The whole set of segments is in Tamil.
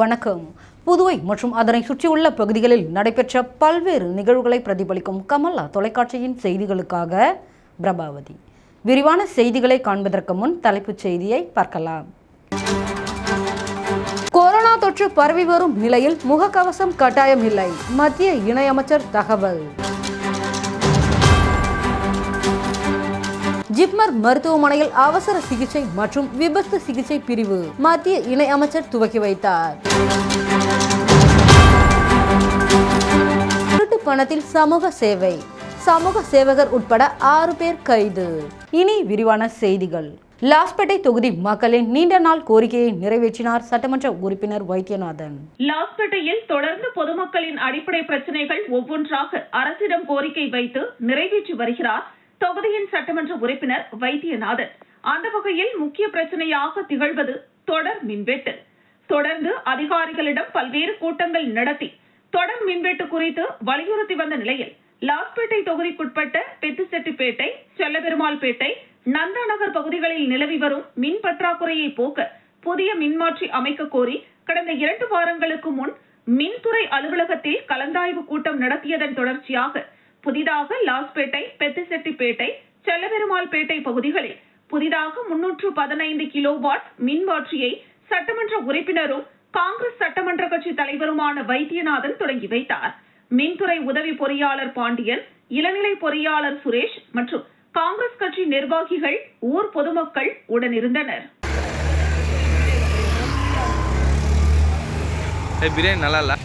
வணக்கம். புதுவை மற்றும் அதனை சுற்றியுள்ள பகுதிகளில் நடைபெற்ற பல்வேறு நிகழ்வுகளை பிரதிபலிக்கும் கமலா தொலைக்காட்சியின் செய்திகளுக்காக பிரபாவதி. விரிவான செய்திகளை காண்பதற்கு முன் தலைப்புச் செய்தியை பார்க்கலாம். கொரோனா தொற்று பரவி வரும் நிலையில் முகக்கவசம் கட்டாயம் இல்லை. மத்திய இணையமைச்சர் தகவல். ஜிப்மர் மருத்துவமனையில் அவசர சிகிச்சை மற்றும் விபத்து சிகிச்சை பிரிவு மத்திய இணை அமைச்சர் துவக்கி வைத்தார். திருட்டு பணத்தில் சமூக சேவை. சமூக சேவகர் உட்பட ஆறு பேர் கைது. இனி விரிவான செய்திகள். லாஸ்பேட்டை தொகுதி மக்களின் நீண்ட நாள் கோரிக்கையை நிறைவேற்றினார் சட்டமன்ற உறுப்பினர் வைத்தியநாதன். லாஸ்பேட்டையில் தொடர்ந்து பொதுமக்களின் அடிப்படை பிரச்சனைகள் ஒவ்வொன்றாக அரசிடம் கோரிக்கை வைத்து நிறைவேற்றி வருகிறார் தொகுதியின் சட்டமன்ற உறுப்பினர் வைத்தியநாதன். அந்த வகையில் முக்கிய பிரச்சனையாக திகழ்வது தொடர் மின்வெட்டு. தொடர்ந்து அதிகாரிகளிடம் பல்வேறு கூட்டங்கள் நடத்தி தொடர் மின்வெட்டு குறித்து வலியுறுத்தி வந்த நிலையில் லாஸ்பேட்டை தொகுதிக்குட்பட்ட பெத்துசெட்டிப்பேட்டை செல்லபெருமாள்பேட்டை நந்தா நகர் பகுதிகளில் நிலவி வரும் மின் பற்றாக்குறையை போக்க புதிய மின்மாற்றி அமைக்க கோரி கடந்த இரண்டு வாரங்களுக்கு முன் மின்துறை அலுவலகத்தில் கலந்தாய்வு கூட்டம் நடத்தியதன் தொடர்ச்சியாக புதிதாக லாஸ்பேட்டை பெத்திசெட்டிப்பேட்டை செல்லபெருமாள்பேட்டை பகுதிகளில் புதிதாக முன்னூற்று பதினைந்து கிலோவாட் மின்மாற்றியை சட்டமன்ற உறுப்பினரும் காங்கிரஸ் சட்டமன்ற கட்சி தலைவருமான வைத்தியநாதன் தொடங்கி வைத்தார். மின்துறை உதவி பொறியாளர் பாண்டியன் இளநிலை பொறியாளர் சுரேஷ் மற்றும் காங்கிரஸ் கட்சி நிர்வாகிகள் ஊர் பொதுமக்கள் உடனிருந்தனர் பிரியாணி நல்லா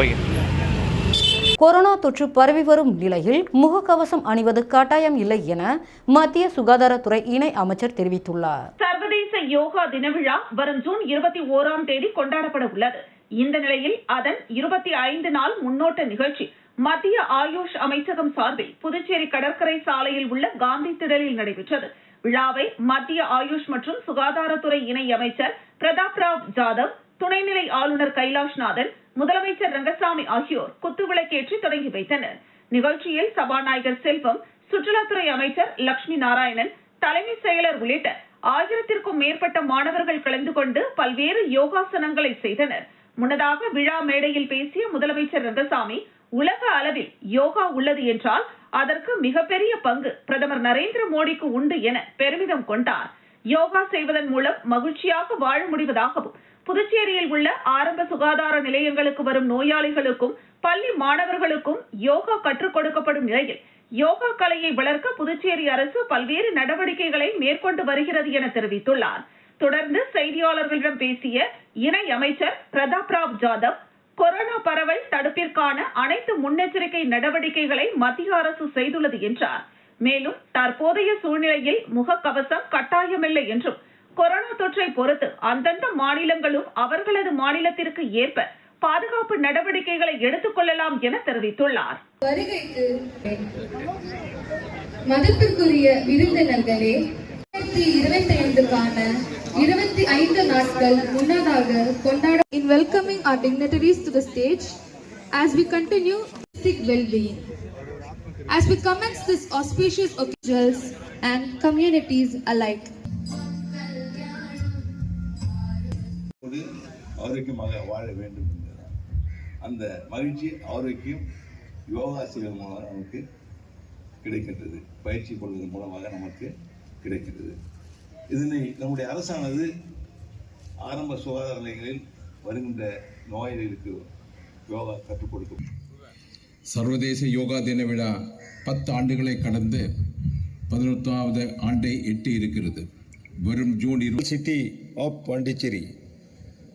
ஓகே. கொரோனா தொற்று பரவி வரும் நிலையில் முகக்கவசம் அணிவது கட்டாயம் இல்லை என மத்திய சுகாதாரத்துறை இணை அமைச்சர் தெரிவித்துள்ளார். சர்வதேச யோகா தின விழா வரும் ஜூன் இருபத்தி ஓராம் தேதி கொண்டாடப்பட உள்ளது. இந்த நிலையில் அதன் இருபத்தி ஐந்து நாள் முன்னோட்ட நிகழ்ச்சி மத்திய ஆயுஷ் அமைச்சகம் சார்பில் புதுச்சேரி கடற்கரை சாலையில் உள்ள காந்தி திடலில் நடைபெற்றது. விழாவை மத்திய ஆயுஷ் மற்றும் சுகாதாரத்துறை இணை அமைச்சர் பிரதாப் ராவ் ஜாதவ் துணைநிலை ஆளுநர் கைலாஷ்நாதன் முதலமைச்சர் ரங்கசாமி ஆகியோர் குத்துவிளக்கேற்றி தொடங்கி வைத்தனர். நிகழ்ச்சியில் சபாநாயகர் செல்வம் சுற்றுலாத்துறை அமைச்சர் லட்சுமி நாராயணன் தலைமை செயலர் உள்ளிட்ட ஆயிரத்திற்கும் மேற்பட்ட மாணவர்கள் கலந்து கொண்டு பல்வேறு யோகாசனங்களை செய்தனர். முன்னதாக விழா மேடையில் பேசிய முதலமைச்சர் ரங்கசாமி உலக அளவில் யோகா உள்ளது என்றால் அதற்கு மிகப்பெரிய பங்கு பிரதமர் நரேந்திர மோடிக்கு உண்டு என பெருமிதம் கொண்டார். யோகா செய்வதன் மூலம் மகிழ்ச்சியாக வாழ முடிவதாகவும் புதுச்சேரியில் உள்ள ஆரம்ப சுகாதார நிலையங்களுக்கு வரும் நோயாளிகளுக்கும் பள்ளி மாணவர்களுக்கும் யோகா கற்றுக் கொடுக்கப்படும் நிலையில் யோகா கலையை வளர்க்க புதுச்சேரி அரசு பல்வேறு நடவடிக்கைகளை மேற்கொண்டு வருகிறது என தெரிவித்துள்ளார். தொடர்ந்து செய்தியாளர்களிடம் பேசிய இணை அமைச்சர் பிரதாப் ராவ் ஜாதவ் கொரோனா பரவல் தடுப்பிற்கான அனைத்து முன்னெச்சரிக்கை நடவடிக்கைகளை மத்திய அரசு செய்துள்ளது என்றார். மேலும் தற்போதைய சூழ்நிலையில் முகக்கவசம் கட்டாயமில்லை என்றும் கொரோனா தொற்றை பொறுத்து அந்தந்த மாநிலங்களும் அவர்களது மாநிலத்திற்கு ஏற்ப பாதுகாப்பு நடவடிக்கைகளை எடுத்துக் கொள்ளலாம் என தெரிவித்துள்ளார். வருகைக்கு மதிப்பிற்குரிய விருந்தினர்களே இருபத்தி ஐந்துக்கான இருபத்தி ஐந்து நாட்கள் முன்னதாக கொண்டாட in welcoming our dignitaries to the stage as we continue holistic well-being as we commence this auspicious occasions and communities alike ஆரோக்கியமாக வாழ வேண்டும் என்பதுதான் அந்த மகிழ்ச்சி ஆரோக்கியம் யோகா செய்வதன் மூலம் நமக்கு கிடைக்கின்றது. பயிற்சி கொள்வதன் மூலமாக நமக்கு கிடைக்கின்றது. இதனை நம்முடைய அரசானது ஆரம்ப சுகாதார நிலையங்களில் வருகின்ற நோயாளிகளுக்கு யோகா கற்றுக் கொடுக்கும். சர்வதேச யோகா தின விழா பத்து ஆண்டுகளை கடந்து பதினொன்றாவது ஆண்டை எட்டி இருக்கிறது. வரும் ஜூன் இருபது. City of Pondicherry,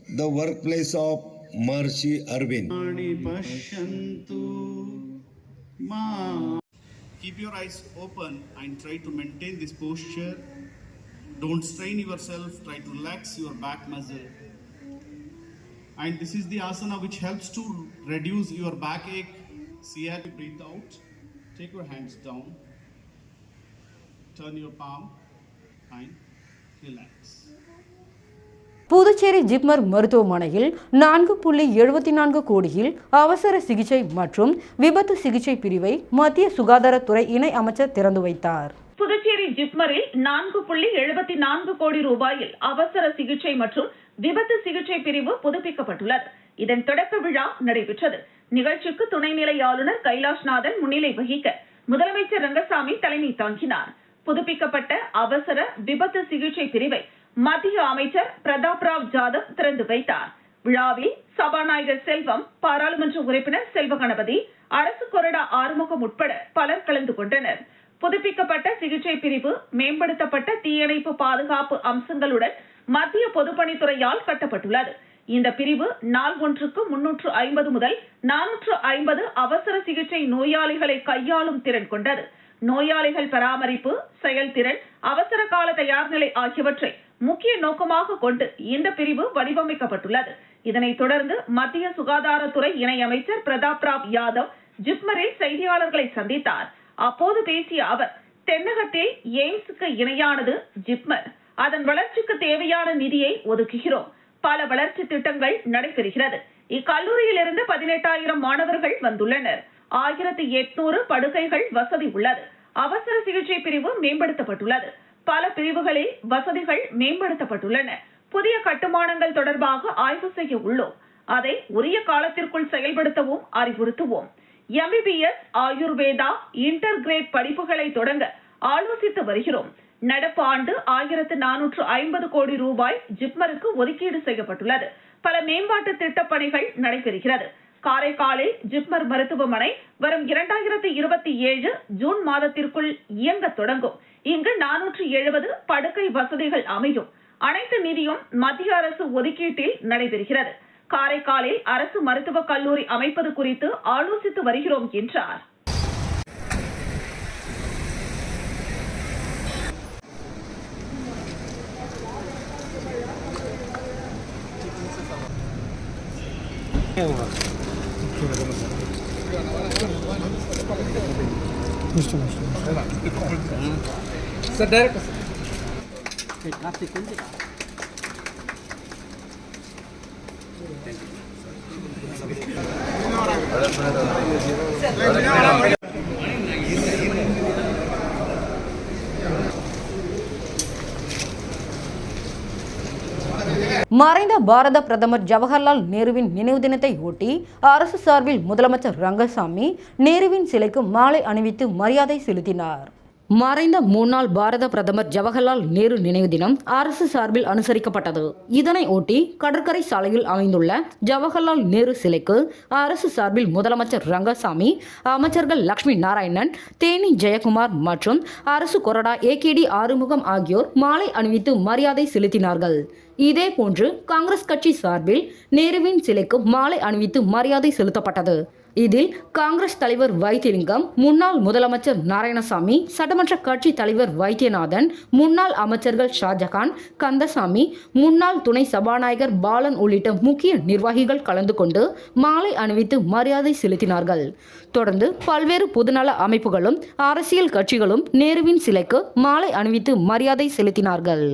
the workplace of Marci Arvind. Keep your eyes open and try to maintain this posture. Don't strain yourself, try to relax your back muscle. And this is the asana which helps to reduce your backache. See how you breathe out. Take your hands down. Turn your palm and relax. Puducherry JIPMER மருத்துவமனையில் நான்கு புள்ளி எழுபத்தி நான்கு கோடியில் அவசர சிகிச்சை மற்றும் விபத்து சிகிச்சை பிரிவை மத்திய சுகாதாரத்துறை இணை அமைச்சர் திறந்து வைத்தார். புதுச்சேரி ஜிப்மரில் நான்கு புள்ளி எழுபத்தி நான்கு கோடி ரூபாயில் அவசர சிகிச்சை மற்றும் விபத்து சிகிச்சை பிரிவு புதுப்பிக்கப்பட்டுள்ளது. இதன் தொடக்க விழா நடைபெற்றது. நிகழ்ச்சிக்கு துணைநிலை ஆளுநர் கைலாஷ்நாதன் முன்னிலை வகிக்க முதலமைச்சர் ரங்கசாமி தலைமை தாங்கினார். புதுப்பிக்கப்பட்ட அவசர விபத்து சிகிச்சை பிரிவை மத்திய அமைச்சர் பிரதாப் ராவ் ஜாதவ் திறந்து வைத்தார். விழாவில் சபாநாயகர் செல்வம் பாராளுமன்ற உறுப்பினர் செல்வ கணபதி அரசு கொறடா ஆறுமுகம் உட்பட பலர் கலந்து கொண்டனர். புதுப்பிக்கப்பட்ட சிகிச்சை பிரிவு மேம்படுத்தப்பட்ட தீயணைப்பு பாதுகாப்பு அம்சங்களுடன் மத்திய பொதுப்பணித்துறையால் கட்டப்பட்டுள்ளது. இந்த பிரிவு நாள் ஒன்றுக்கு முன்னூற்று ஐம்பது முதல் நானூற்று ஐம்பது அவசர சிகிச்சை நோயாளிகளை கையாளும் திறன் கொண்டது. நோயாளிகள் பராமரிப்பு செயல்திறன் அவசர கால தயார்நிலை ஆகியவற்றை முக்கிய நோக்கமாக கொண்டு இந்த பிரிவு வடிவமைக்கப்பட்டுள்ளது. இதனைத் தொடர்ந்து மத்திய சுகாதாரத்துறை இணையமைச்சர் பிரதாப் ராவ் யாதவ் ஜிப்மரில் செய்தியாளர்களை சந்தித்தார். அப்போது பேசிய அவர் தென்னகத்தில் எய்ம்ஸுக்கு இணையானது ஜிப்மர். அதன் வளர்ச்சிக்கு தேவையான நிதியை ஒதுக்குகிறோம். பல வளர்ச்சி திட்டங்கள் நடைபெறுகிறது. இக்கல்லூரியிலிருந்து பதினெட்டாயிரம் மாணவர்கள் வந்துள்ளனர். ஆயிரத்தி எட்நூறு படுகைகள் வசதி உள்ளது. அவசர சிகிச்சை பிரிவு மேம்படுத்தப்பட்டுள்ளது. பல பிரிவுகளில் வசதிகள் மேம்படுத்தப்பட்டுள்ளன. புதிய கட்டுமானங்கள் தொடர்பாக ஆய்வு செய்ய உள்ளோம். அதை உரிய காலத்திற்குள் செயல்படுத்தவும் அறிவுறுத்துவோம். எம்பிபிஎஸ் ஆயுர்வேதா இன்டர் கிரேட் படிப்புகளை தொடங்க ஆலோசித்து வருகிறோம். நடப்பு ஆண்டு ஆயிரத்து நானூற்று ஐம்பது கோடி ரூபாய் ஜிப்மருக்கு ஒதுக்கீடு செய்யப்பட்டுள்ளது. பல மேம்பாட்டு திட்டப் பணிகள் நடைபெறுகிறது. காரைக்காலில் ஜிப்மர் மருத்துவமனை வரும் இரண்டாயிரத்தி இருபத்தி ஏழு ஜூன் மாதத்திற்குள் இயங்க தொடங்கும். இங்கு நானூற்று எழுபது படுக்கை வசதிகள் அமையும். அனைத்து நிதியும் மத்திய அரசு ஒதுக்கீட்டில் நடைபெறுகிறது. காரைக்காலில் அரசு மருத்துவக் கல்லூரி அமைப்பது குறித்து ஆலோசித்து வருகிறோம் என்றார். மறைந்த பாரத பிரதமர் ஜவஹர்லால் நேருவின் நினைவு தினத்தை ஒட்டி அரசு சார்பில் முதலமைச்சர் ரங்கசாமி நேருவின் சிலைக்கு மாலை அணிவித்து மரியாதை செலுத்தினார். மறைந்த முன்னாள் பாரத பிரதமர் ஜவஹர்லால் நேரு நினைவு தினம் அரசு சார்பில் அனுசரிக்கப்பட்டது. இதனை ஒட்டி கடற்கரை சாலையில் அமைந்துள்ள ஜவஹர்லால் நேரு சிலைக்கு அரசு சார்பில் முதலமைச்சர் ரங்கசாமி அமைச்சர்கள் லக்ஷ்மி நாராயணன் தேனி ஜெயக்குமார் மற்றும் அரசு கொறடா ஏகேடி ஆறுமுகம் ஆகியோர் மாலை அணிவித்து மரியாதை செலுத்தினார்கள். இதேபோன்று காங்கிரஸ் கட்சி சார்பில் நேருவின் சிலைக்கு மாலை அணிவித்து மரியாதை செலுத்தப்பட்டது. இதில் காங்கிரஸ் தலைவர் வைத்திலிங்கம் முன்னாள் முதலமைச்சர் நாராயணசாமி சட்டமன்ற கட்சி தலைவர் வைத்தியநாதன் முன்னாள் அமைச்சர்கள் ஷாஜகான் கந்தசாமி முன்னாள் துணை சபாநாயகர் பாலன் உள்ளிட்ட முக்கிய நிர்வாகிகள் கலந்து கொண்டு மாலை அணிவித்து மரியாதை செலுத்தினார்கள். தொடர்ந்து பல்வேறு பொதுநல அமைப்புகளும் அரசியல் கட்சிகளும் நேருவின் சிலைக்கு மாலை அணிவித்து மரியாதை செலுத்தினார்கள்.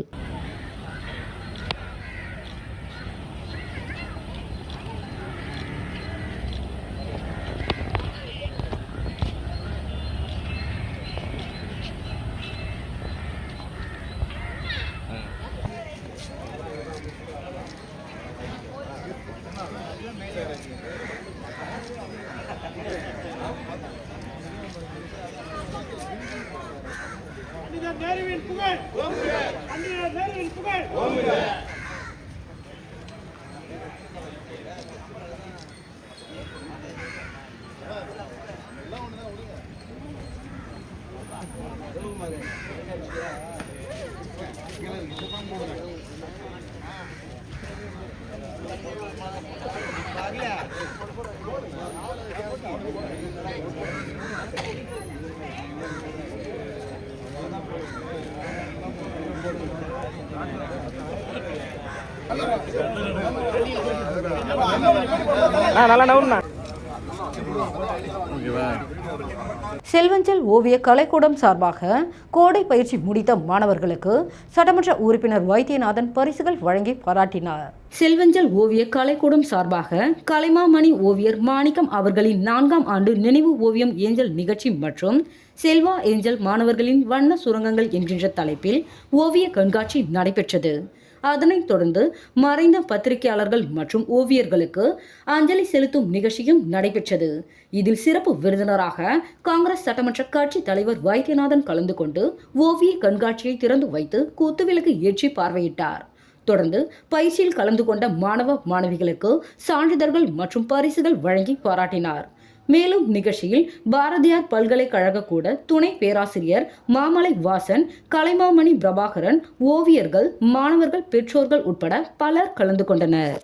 செல்வஞ்சல் ஓவிய கலைக்கூடம் சார்பாக கோடை பயிற்சி முடித்த மாணவர்களுக்கு சட்டமன்ற உறுப்பினர் வைத்தியநாதன் பரிசுகள் வழங்கி பாராட்டினார். செல்வஞ்சல் ஓவிய கலைக்கூடம் சார்பாக கலைமாமணி ஓவியர் மாணிக்கம் அவர்களின் நான்காம் ஆண்டு நினைவு ஓவியம் ஏஞ்சல் நிகழ்ச்சி மற்றும் செல்வா ஏஞ்சல் மாணவர்களின் வண்ண சுரங்கங்கள் என்கின்ற தலைப்பில் ஓவிய கண்காட்சி நடைபெற்றது. அதனைத் தொடர்ந்து மறைந்த பத்திரிகையாளர்கள் மற்றும் ஓவியர்களுக்கு அஞ்சலி செலுத்தும் நிகழ்ச்சியும் நடைபெற்றது. இதில் சிறப்பு விருந்தினராக காங்கிரஸ் சட்டமன்ற கட்சி தலைவர் வைத்தியநாதன் கலந்து கொண்டு ஓவிய கண்காட்சியை திறந்து வைத்து குத்துவிளக்கு ஏற்றி பார்வையிட்டார். தொடர்ந்து பயிற்சியில் கலந்து கொண்ட மாணவ மாணவிகளுக்கு சான்றிதழ்கள் மற்றும் பரிசுகள் வழங்கி பாராட்டினார். மேலும் நிகழ்ச்சியில் பாரதியார் பல்கலைக்கழக கூட துணை பேராசிரியர் மாமலை வாசன் கலைமாமணி பிரபாகரன் ஓவியர்கள் மாணவர்கள் பெற்றோர்கள் உட்பட பலர் கலந்து கொண்டனர்.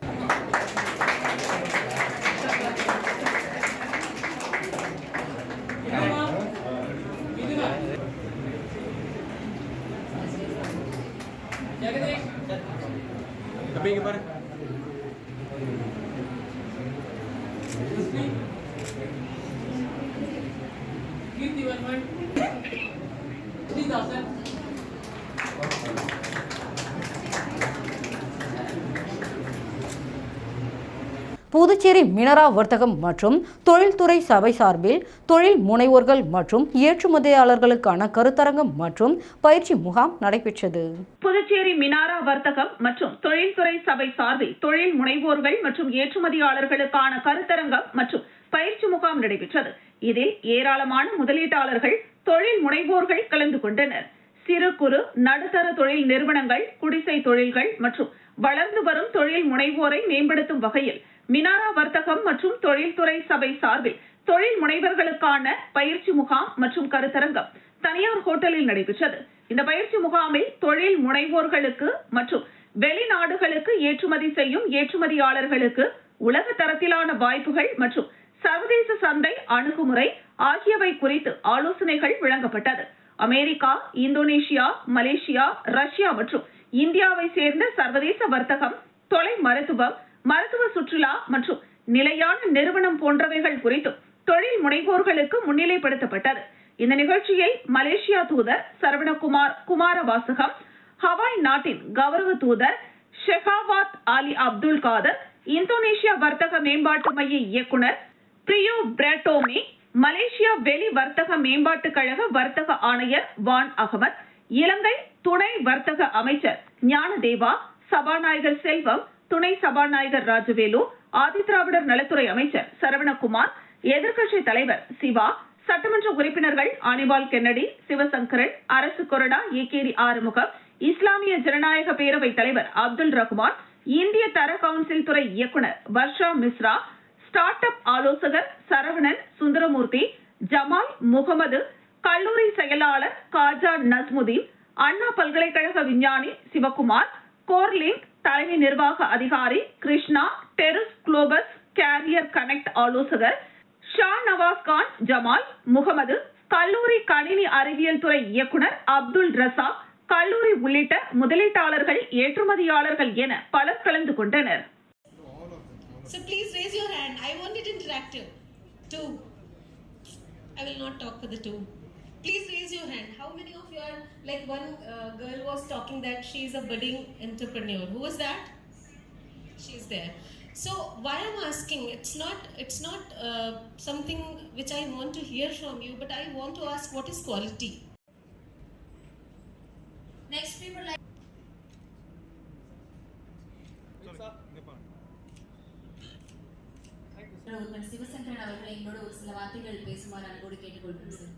புதுச்சேரி மினரா வர்த்தகம் மற்றும் தொழில்துறை சபை சார்பில் தொழில் முனைவோர்கள் மற்றும் ஏற்றுமதியாளர்களுக்கான கருத்தரங்கம் மற்றும் பயிற்சி முகாம் நடைபெற்றது. புதுச்சேரி மினாரா வர்த்தகம் மற்றும் தொழில்துறை சபை சார்பில் தொழில் முனைவோர்கள் மற்றும் ஏற்றுமதியாளர்களுக்கான கருத்தரங்கம் மற்றும் பயிற்சி முகாம் நடைபெற்றது. இதில் ஏராளமான முதலீட்டாளர்கள் தொழில் முனைவோர்கள் கலந்து கொண்டனர். சிறு குறு நடுத்தர தொழில் நிறுவனங்கள் குடிசை தொழில்கள் மற்றும் வளர்ந்து வரும் தொழில் முனைவோரை மேம்படுத்தும் வகையில் மினாரா வர்த்தகம் மற்றும் தொழில்துறை சபை சார்பில் தொழில் முனைவர்களுக்கான பயிற்சி முகாம் மற்றும் கருத்தரங்கம் தனியார் ஹோட்டலில் நடைபெற்றது. இந்த பயிற்சி முகாமில் தொழில் முனைவோர்களுக்கு மற்றும் வெளிநாடுகளுக்கு ஏற்றுமதி செய்யும் ஏற்றுமதியாளர்களுக்கு உலக தரத்திலான வாய்ப்புகள் மற்றும் சர்வதேச சந்தை அணுகுமுறை ஆகியவை குறித்து ஆலோசனைகள் வழங்கப்பட்டது. அமெரிக்கா இந்தோனேஷியா மலேசியா ரஷ்யா மற்றும் இந்தியாவை சேர்ந்த சர்வதேச வர்த்தகம் தொலை மருத்துவம் மருத்துவ சுற்றுலா மற்றும் நிலையான நிறுவனம் போன்றவைகள் குறித்தும் தொழில் முனைவோர்களுக்கு முன்னிலைப்படுத்தப்பட்டது. இந்த நிகழ்ச்சியை மலேசியா தூதர் சரவணகுமார் குமாரவாசகம் ஹவாய் நாட்டின் கௌரவ தூதர் ஷெஃபாவாத் அலி அப்துல் காதர் இந்தோனேஷியா வர்த்தக மேம்பாட்டு மைய இயக்குனர் பிரியோ பிரட்டோமி மலேசியா வெளி வர்த்தக மேம்பாட்டு கழக வர்த்தக ஆணையர் வான் அகமத் இலங்கை துணை வர்த்தக அமைச்சர் ஞானதேவா சபாநாயகர் செல்வம் துணை சபாநாயகர் ராஜவேலு ஆதிதிராவிடர் நலத்துறை அமைச்சர் சரவணகுமார் எதிர்க்கட்சி தலைவர் சிவா சட்டமன்ற உறுப்பினர்கள் அனிபால் கென்னடி சிவசங்கரன் அரசு கொறடா ஏகேரி ஆறுமுகம் இஸ்லாமிய ஜனநாயக பேரவை தலைவர் அப்துல் ரஹ்மான் இந்திய தர கவுன்சில் துறை இயக்குனர் வர்ஷா மிஸ்ரா ஸ்டார்ட் அப் ஆலோசகர் சரவணன் சுந்தரமூர்த்தி ஜமால் முகமது கல்லூரி செயலாளர் காஜா நஸ்முதீன் அண்ணா பல்கலைக்கழக விஞ்ஞானி சிவகுமார் கோர்லிங் தலைமை நிர்வாக அதிகாரி கிருஷ்ணா டெரிஸ் குளோபஸ் கேரியர் கனெக்ட் ஆலோசகர் ஷா நவாஸ் கான் ஜமால் முகமது கல்லூரி கணினி அறிவியல் துறை இயக்குனர் அப்துல் ரசா கல்லூரி உள்ளிட்ட முதலீட்டாளர்கள் ஏற்றுமதியாளர்கள் என பலர் கலந்து கொண்டனர் So please raise your hand. I want it interactive. Two. I will not talk for the two. Please raise your hand. How many of you are like one uh, girl was talking that she is a budding entrepreneur. Who was that? She's there. So why I'm asking, it's not it's not uh, something which I want to hear from you, but I want to ask what is quality. Next people like. உங்கள் சிவசங்கரன் அவர்களை என்னோட ஒரு சில வார்த்தைகள் பேசுமாறு அன்போடு கேட்டுக்கொள்கிறேன் sir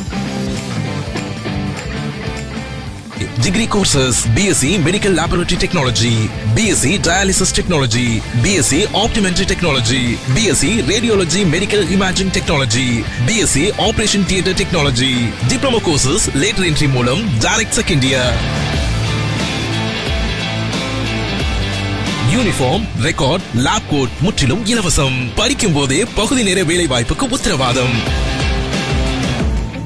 Degree courses BSc Medical Laboratory Technology, BSc Dialysis Technology, BSc Optometry Technology, BSc Radiology Medical Imaging Technology, BSc Operation Theatre Technology. Diploma courses later entry மூலம் direct second year. Uniform record lab coat முற்றிலும் இலவசம் படிக்கும் போதே பகுதி நேர வேலை வாய்ப்புக்கு உத்தரவாதம்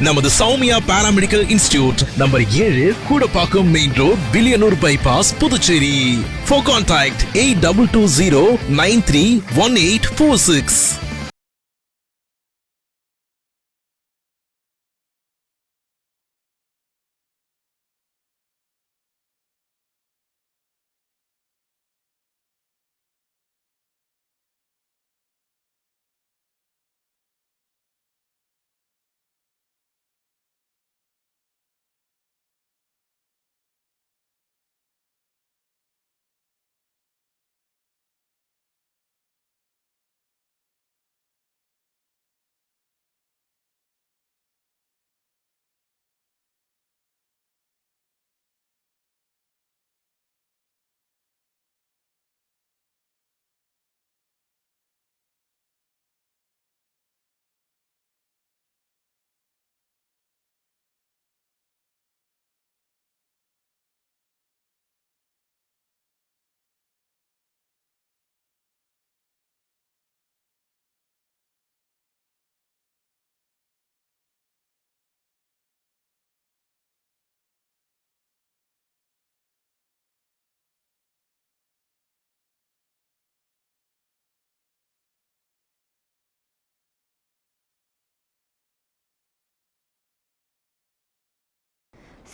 நமது சௌமியா பாராமெடிக்கல் இன்ஸ்டிடியூட் நம்பர் ஏழு Koodappakkam main road Villianur bypass Puducherry. For contact eight double two zero nine three one eight four six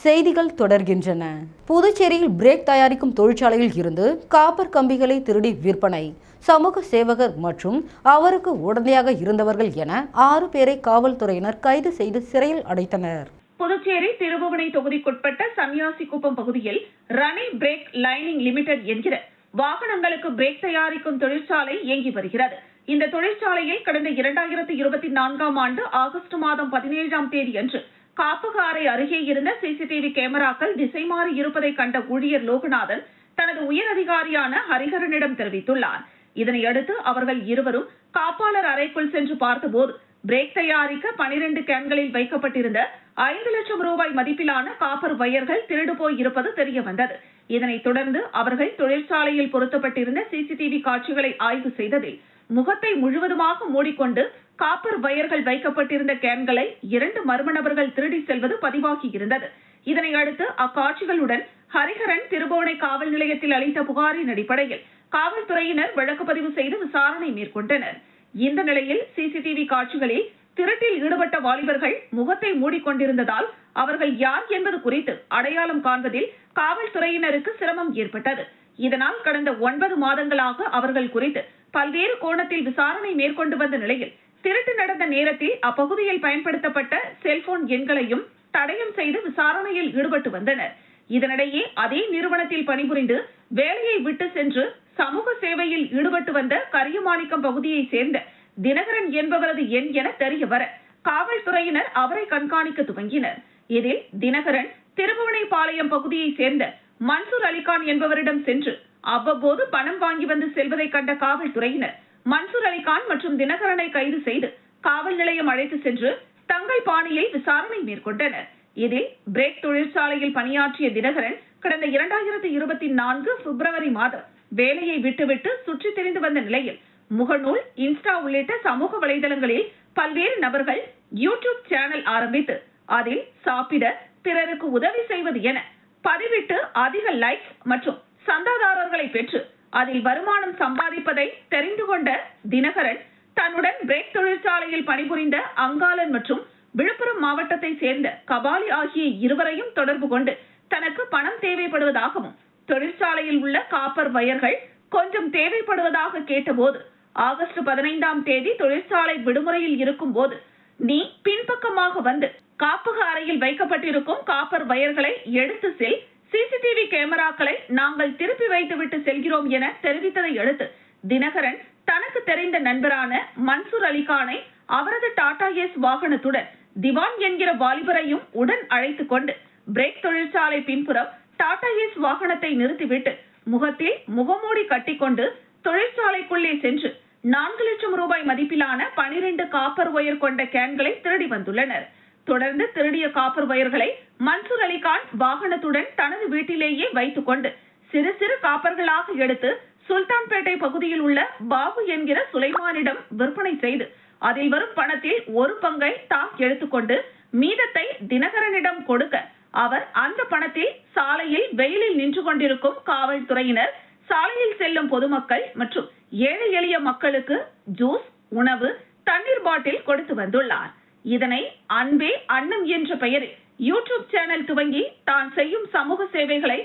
செய்திகள் தொடர்கின்றன. புதுச்சேரியில் பிரேக் தயாரிக்கும் தொழிற்சாலையில் இருந்து காப்பர் கம்பிகளை திருடி விற்பனை. சமூக சேவகர் மற்றும் அவருக்கு உடந்தையாக இருந்தவர்கள் என ஆறு பேரை காவல்துறையினர் கைது செய்து சிறையில் அடைத்தனர். புதுச்சேரி திருபுவனை தொகுதிக்குட்பட்ட சன்னியாசிக்குப்பம் பகுதியில் ரணி பிரேக் லைனிங் லிமிடெட் என்கிற வாகனங்களுக்கு பிரேக் தயாரிக்கும் தொழிற்சாலை இயங்கி வருகிறது. இந்த தொழிற்சாலையில் கடந்த இரண்டாயிரத்தி இருபத்தி நான்காம் ஆண்டு ஆகஸ்ட் மாதம் பதினேழாம் தேதி அன்று காப்புகாரை அருகே இருந்த சிசிடிவி கேமராக்கள் திசை மாறி இருப்பதை கண்ட ஊழியர் லோகநாதன் தனது உயர் அதிகாரியான ஹரிஹரனிடம் தெரிவித்துள்ளார். இதனையடுத்து அவர்கள் இருவரும் காப்பாளர் அறைக்குள் சென்று பார்த்தபோது பிரேக் தயாரிக்க பனிரெண்டு கேன்களில் வைக்கப்பட்டிருந்த ஐந்து லட்சம் ரூபாய் மதிப்பிலான காப்பர் வயர்கள் திருடு போய் இருப்பது தெரிய வந்தது இதனைத் தொடர்ந்து அவர்கள் தொழிற்சாலையில் பொருத்தப்பட்டிருந்த சிசிடிவி காட்சிகளை ஆய்வு செய்ததில் முகத்தை முழுவதுமாக மூடிக்கொண்டு காப்பர் வயர்கள் வைக்கப்பட்டிருந்த கேன்களை இரண்டு மர்ம நபர்கள் திருடி செல்வது பதிவாகி இருந்தது. இதனை அடுத்து அக்காட்சிகளுடன் ஹரிஹரன் திருபுவனை காவல் நிலையத்தில் அளித்த புகாரின் அடிப்படையில் காவல்துறையினர் வழக்கு பதிவு செய்து விசாரணை மேற்கொண்டனர். இந்த நிலையில் சிசிடிவி காட்சிகளில் திருட்டில் ஈடுபட்ட வாலிபர்கள் முகத்தை மூடிக்கொண்டிருந்ததால் அவர்கள் யார் என்பது குறித்து அடையாளம் காண்பதில் காவல்துறையினருக்கு சிரமம் ஏற்பட்டது. இதனால் கடந்த ஒன்பது மாதங்களாக அவர்கள் குறித்து பல்வேறு கோணத்தில் விசாரணை மேற்கொண்டு வந்த நிலையில் திருட்டு நடந்த நேரத்தில் அப்பகுதியில் பயன்படுத்தப்பட்ட செல்போன் எண்களையும் தடயம் செய்து விசாரணையில் ஈடுபட்டு வந்தனர். இதனிடையே அதே நிறுவனத்தில் பணிபுரிந்து வேலையை விட்டு சென்று சமூக சேவையில் ஈடுபட்டு வந்த கரியமாணிக்கம் பகுதியை சேர்ந்த தினகரன் என்பவரது எண் என தெரிய வர காவல்துறையினர் அவரை கண்காணிக்க துவங்கினர். இதில் தினகரன் திருபுவனைப்பாளையம் பகுதியை சேர்ந்த மன்சூர் அலிகான் என்பவரிடம் சென்று அவ்வப்போது பணம் வாங்கி வந்து செல்வதை கண்ட காவல்துறையினர் மன்சூர் அலிகான் மற்றும் தினகரனை கைது செய்து காவல் நிலையம் அழைத்து சென்று தங்கள் பாணியில் விசாரணை மேற்கொண்டனர். இதில் பிரேக் தொழிற்சாலையில் பணியாற்றிய தினகரன் கடந்த இரண்டாயிரத்தி இருபத்தி நான்கு பிப்ரவரி மாதம் வேலையை விட்டுவிட்டு சுற்றித் திரிந்து வந்த நிலையில் முகநூல் இன்ஸ்டா உள்ளிட்ட சமூக வலைதளங்களில் பல்வேறு நபர்கள் யூடியூப் சேனல் ஆரம்பித்து அதில் சாப்பிட பிறருக்கு உதவி செய்வது என பதிவிட்டு அதிக லைக்ஸ் மற்றும் சந்தாதாரர்களை பெற்று அதில் வருமானம் சம்பாதிப்பதை தெரிந்து கொண்ட தினகரன் தன்னுடன் பிரேக் தொழிற்சாலையில் பணிபுரிந்த அங்காளன் மற்றும் விழுப்புரம் மாவட்டத்தை சேர்ந்த கபாலி ஆகிய இருவரையும் தொடர்பு கொண்டு தனக்கு பணம் தேவைப்படுவதாகவும் தொழிற்சாலையில் உள்ள காப்பர் வயர்கள் கொஞ்சம் தேவைப்படுவதாக கேட்டபோது ஆகஸ்ட் பதினைந்தாம் தேதி தொழிற்சாலை விடுமுறையில் இருக்கும் போது நீ பின்பக்கமாக வந்து காப்பக அறையில் வைக்கப்பட்டிருக்கும் காப்பர் வயர்களை எடுத்து செல் சிசிடிவி கேமராக்களை நாங்கள் திருப்பி வைத்துவிட்டு செல்கிறோம் என தெரிவித்ததை அடுத்து தினகரன் தனக்கு தெரிந்த நண்பரான மன்சூர் அலிகானை அவரது டாடா எஸ் வாகனத்துடன் திவான் என்கிற வாலிபரையும் உடன் அழைத்து கொண்டு பிரேக் தொழிற்சாலை பின்புறம் டாடா எஸ் வாகனத்தை நிறுத்திவிட்டு முகத்தில் முகமூடி கட்டிக்கொண்டு தொழிற்சாலைக்குள்ளே சென்று நான்கு லட்சம் ரூபாய் மதிப்பிலான பனிரெண்டு காப்பர் ஒயர் கொண்ட கேன்களை திருடி வந்துள்ளனர். தொடர்ந்து திருடிய காப்பர் வயர்களை மன்சூர் அலிகான் வாகனத்துடன் தனது வீட்டிலேயே வைத்துக் கொண்டு சிறு சிறு காப்பர்களாக எடுத்து சுல்தான்பேட்டை பகுதியில் உள்ள பாபு என்கிற சுலைமானிடம் விற்பனை செய்து அதில் வரும் பணத்தில் ஒரு பங்கை தாம் எடுத்துக்கொண்டு மீதத்தை தினகரனிடம் கொடுக்க அவர் அந்த பணத்தில் சாலையில் வெயிலில் நின்று கொண்டிருக்கும் காவல்துறையினர் சாலையில் செல்லும் பொதுமக்கள் மற்றும் ஏழை எளிய மக்களுக்கு ஜூஸ் உணவு தண்ணீர் பாட்டில் கொடுத்து வந்துள்ளார். இதனை அன்பே அன்னம் என்ற பெயரில் யூடியூப் சேனல் துவங்கி தான் செய்யும் சமூக சேவைகளை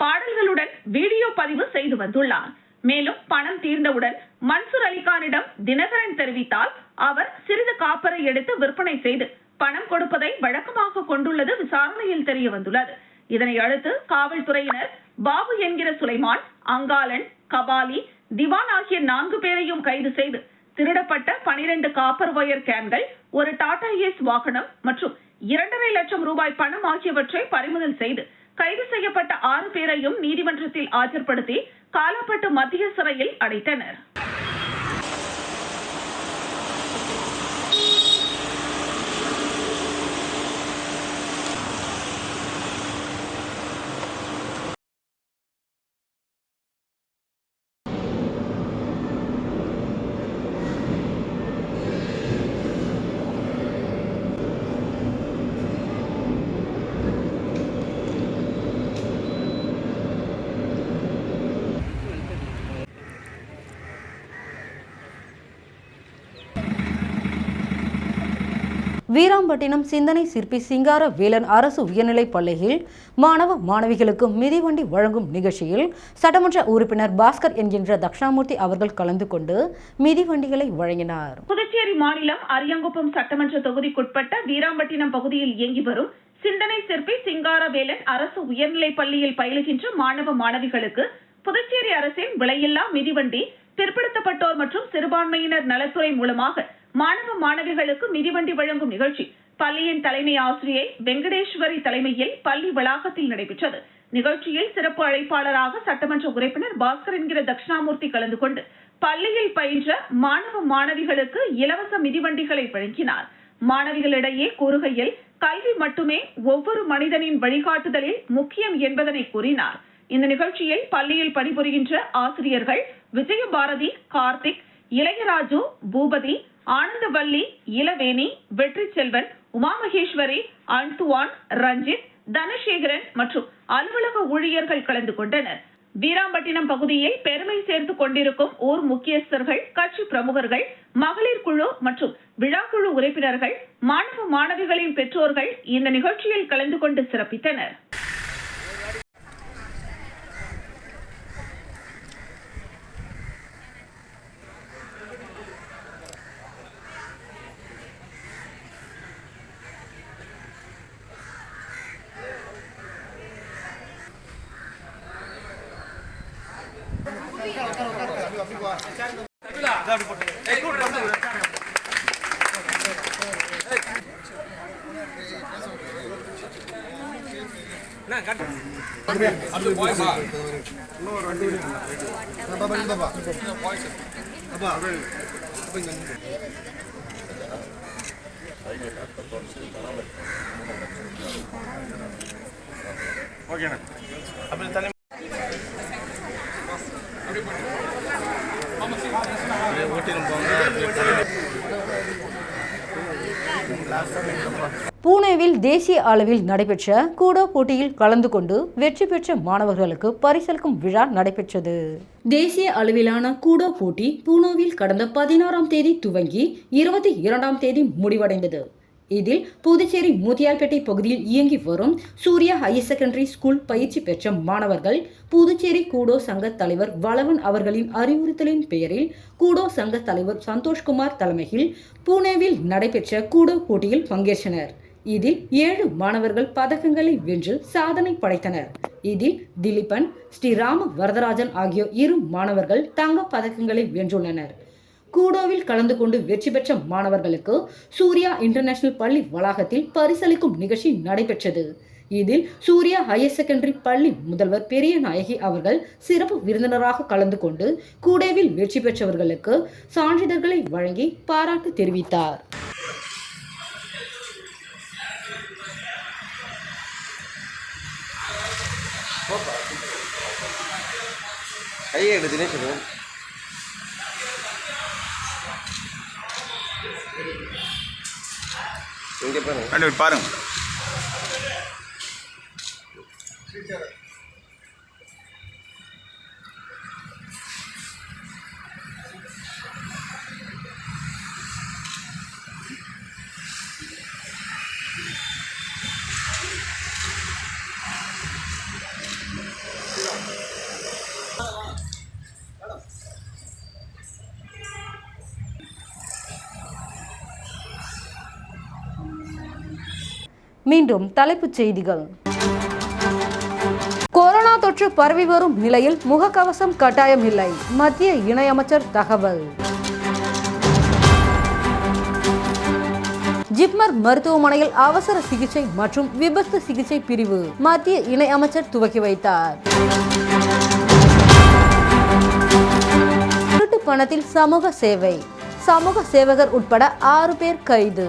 பாடல்களுடன் வீடியோ பதிவு செய்து வந்துள்ளார். மேலும் பணம் தீர்ந்தவுடன் மன்சூர் அலிகானிடம் தினகரன் தெரிவித்தால் அவர் சிறிது காப்பரை எடுத்து விற்பனை செய்து பணம் கொடுப்பதை வழக்கமாக கொண்டுள்ளது விசாரணையில் தெரிய வந்துள்ளது. இதனை அடுத்து காவல்துறையினர் பாபு என்கிற சுலைமான் அங்காளன் கபாலி திவான் ஆகிய நான்கு பேரையும் கைது செய்து திருடப்பட்ட பனிரெண்டு காப்பர் ஒயர் கேன்கள் ஒரு டாடா ஏஸ் வாகனம் மற்றும் இரண்டரை லட்சம் ரூபாய் பணம் ஆகியவற்றை பறிமுதல் செய்து கைது செய்யப்பட்ட ஆறு பேரையும் நீதிமன்றத்தில் ஆஜர்படுத்தி காலாப்பட்டு மத்திய சிறையில் அடைத்தனர். வீராம்பட்டினம் சிந்தனை சிற்பி சிங்கார வேலன் அரசு உயர்நிலைப் பள்ளியில் மாணவ மாணவிகளுக்கு மிதிவண்டி வழங்கும் நிகழ்ச்சியில் சட்டமன்ற உறுப்பினர் பாஸ்கர் என்கின்ற தக்ஷாமூர்த்தி அவர்கள் கலந்து கொண்டு மிதிவண்டிகளை வழங்கினார். புதுச்சேரி மாநிலம் அரியங்குப்பம் சட்டமன்ற தொகுதிக்குட்பட்ட வீராம்பட்டினம் பகுதியில் இயங்கி வரும் சிந்தனை சிற்பி சிங்காரவேலன் அரசு உயர்நிலைப் பள்ளியில் பயிலுகின்ற மாணவ மாணவிகளுக்கு புதுச்சேரி அரசின் விலையில்லா மிதிவண்டி பிற்படுத்தப்பட்டோர் மற்றும் சிறுபான்மையினர் நலத்துறை மூலமாக மாணவ மாணவிகளுக்கு மிதிவண்டி வழங்கும் நிகழ்ச்சி. பள்ளியின் தலைமை ஆசிரியை வெங்கடேஸ்வரி தலைமையில் பள்ளி வளாகத்தில் நடைபெற்றது. நிகழ்ச்சியில் சிறப்பு அழைப்பாளராக சட்டமன்ற உறுப்பினர் பாஸ்கர் என்கிற தட்சிணாமூர்த்தி கலந்து கொண்டு பள்ளியில் பயின்ற மாணவ மாணவிகளுக்கு இலவச மிதிவண்டிகளை வழங்கினார். மாணவிகளிடையே கூறுகையில் கல்வி மட்டுமே ஒவ்வொரு மனிதனின் வழிகாட்டுதலில் முக்கியம் என்பதனை கூறினார். இந்த நிகழ்ச்சியில் பள்ளியில் பணிபுரிகின்ற ஆசிரியர்கள் விஜயபாரதி கார்த்திக் இளையராஜு பூபதி ஆனந்தவல்லி இளவேணி வெற்றி செல்வன் உமாமகேஸ்வரி அன்துவான் ரஞ்சித் தனசேகரன் மற்றும் அலுவலக ஊழியர்கள் கலந்து கொண்டனர். வீராம்பட்டினம் பகுதியில் பெருமை சேர்த்து கொண்டிருக்கும் ஊர் முக்கியஸ்தர்கள் கட்சி பிரமுகர்கள் மகளிர் குழு மற்றும் விழாக்குழு உறுப்பினர்கள் மாணவ மாணவிகளின் பெற்றோர்கள் இந்த நிகழ்ச்சியில் கலந்து கொண்டு சிறப்பித்தனர். ஓகேண்ணா. அப்படி தனி பூனேவில் தேசிய அளவில் நடைபெற்ற கூடோ போட்டியில் கலந்து கொண்டு வெற்றி பெற்ற மாணவர்களுக்கு பரிசளிக்கும் விழா நடைபெற்றது. தேசிய அளவிலான கூடோ போட்டி பூனோவில் கடந்த பதினாறாம் தேதி துவங்கி இருபத்தி இரண்டாம் தேதி முடிவடைந்தது. இதில் புதுச்சேரி முதியால்பேட்டை பகுதியில் இயங்கி வரும் சூர்யா ஹையர் செகண்டரி ஸ்கூல் பயிற்சி பெற்ற மாணவர்கள் புதுச்சேரி கூடோ சங்க தலைவர் வளவன் அவர்களின் அறிவுறுத்தலின் பெயரில் கூடோ சங்க தலைவர் சந்தோஷ்குமார் தலைமையில் புனேவில் நடைபெற்ற கூடோ போட்டியில் பங்கேற்றனர். இதில் ஏழு மாணவர்கள் பதக்கங்களை வென்று சாதனை படைத்தனர். இதில் திலீபன் ஸ்ரீராம வரதராஜன் ஆகியோர் இரு மாணவர்கள் தங்க பதக்கங்களை வென்றுள்ளனர். கூடோவில் கலந்து கொண்டு வெற்றி பெற்ற மாணவர்களுக்கு சூர்யா இன்டர்நேஷனல் பள்ளி வளாகத்தில் பரிசளிக்கும் நிகழ்ச்சி நடைபெற்றது. இதில் சூர்யா ஹையர் செகண்டரி பள்ளி முதல்வர் பெரிய நாயகி அவர்கள் சிறப்பு விருந்தினராக கலந்து கொண்டு கூடேவில் வெற்றி பெற்றவர்களுக்கு சான்றிதழ்களை வழங்கி பாராட்டு தெரிவித்தார். கையை எடுத்துனே சொல்லுவேன் இங்கே பாருங்க. கண்டிப்பாக மீண்டும் தலைப்புச் செய்திகள். கொரோனா தொற்று பரவி வரும் நிலையில் முகக்கவசம் கட்டாயம் இல்லை. மத்திய இணையமைச்சர் தகவல். ஜிப்மர் மருத்துவமனையில் அவசர சிகிச்சை மற்றும் விபத்து சிகிச்சை பிரிவு மத்திய இணையமைச்சர் துவக்கி வைத்தார். திருட்டு பணத்தில் சமூக சேவை சமூக சேவகர் உட்பட ஆறு பேர் கைது.